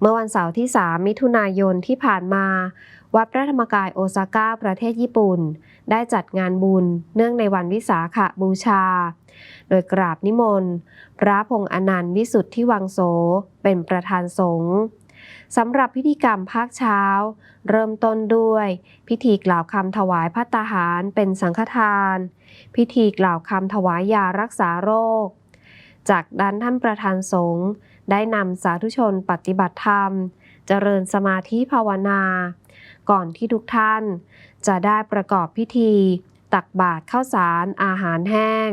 เมื่อวันเสาร์ที่ 3 มิถุนายนที่ผ่านมา วัดพระธรรมกายโอซาก้าประเทศญี่ปุ่น ได้จัดงานบุญเนื่องในวันวิสาขบูชา โดยกราบนิมนต์ พระพงษ์อนันต์วิสุทธิวังโส เป็นประธานสงฆ์สำหรับพิธีกรรมภาคเช้า เริ่มต้นด้วย พิธีกล่าวคำถวายพัตตาหารเป็นสังฆทาน พิธีกล่าวคำถวายยารักษาโรค จากด้านท่านประธานสงฆ์ ได้นำสาธุชนปฏิบัติธรรม เจริญสมาธิภาวนา ก่อนที่ทุกท่านจะได้ประกอบพิธี ตักบาตรข้าวสารอาหารแห้ง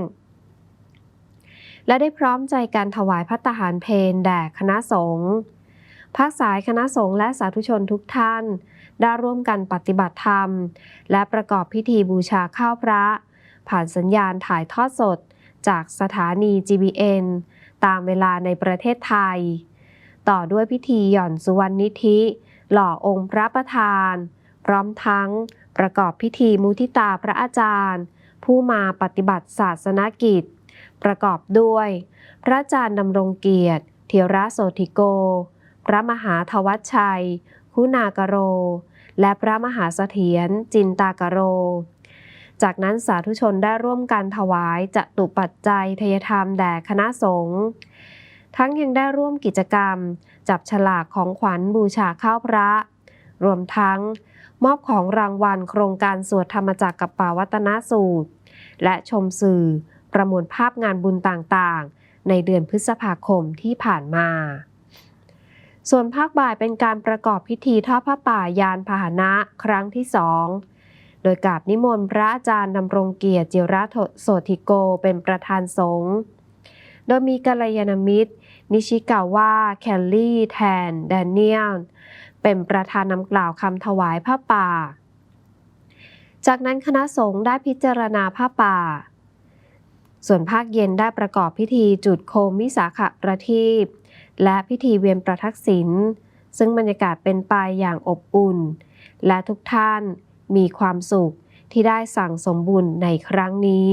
และได้พร้อมใจการถวายพัตตาหารเพนแด่คณะสงฆ์ภาคสายคณะสงฆ์และสาธุชนทุกท่าน ได้ร่วมกันปฏิบัติธรรม และประกอบพิธีบูชาข้าวพระ ผ่านสัญญาณถ่ายทอดสด จากสถานี GBN ตามเวลาในประเทศไทย ต่อด้วยพิธีหย่อนสุวรรณนิธิ หล่อองค์พระประธาน พร้อมทั้งประกอบพิธีมุทิตาพระอาจารย์ ผู้มาปฏิบัติศาสนกิจ ประกอบด้วย พระอาจารย์ดำรงเกียรติเทระโสธิโก พระมหาทวัชชัย คุณากโร และพระมหาเสถียรจินตากโร จากนั้นสาธุชนได้ร่วมกันถวายจตุปัจจัยทยธรรมแด่คณะสงฆ์ทั้งยังได้ร่วมกิจกรรม จับฉลากของขวัญบูชาข้าวพระ รวมทั้ง มอบของรางวัลโครงการสวดธรรมจักรกับป่าวัตนสูตร และชมสื่อประมวลภาพงานบุญต่างๆ ในเดือนพฤษภาคมที่ผ่านมา ส่วนภาคบ่ายเป็นการประกอบพิธีทอดผ้าป่ายานพาหนะครั้งที่สอง โดยกราบนิมนต์พระอาจารย์ดำรงเกียรติจิระโสธิโกเป็นประธานสงฆ์โดยมีกัลยาณมิตร นิชิกาว่าแคลลี่ แทนแดเนียล เป็นประธานนำกล่าวคำถวายผ้าป่า จากนั้นคณะสงฆ์ได้พิจารณาผ้าป่า ส่วนภาคเย็นได้ประกอบพิธีจุดโคมวิสาขประทีปและพิธีเวียนประทักษิณซึ่งบรรยากาศเป็นไปอย่างอบอุ่น และทุกท่าน มีความสุขที่ได้สั่งสมบุญในครั้งนี้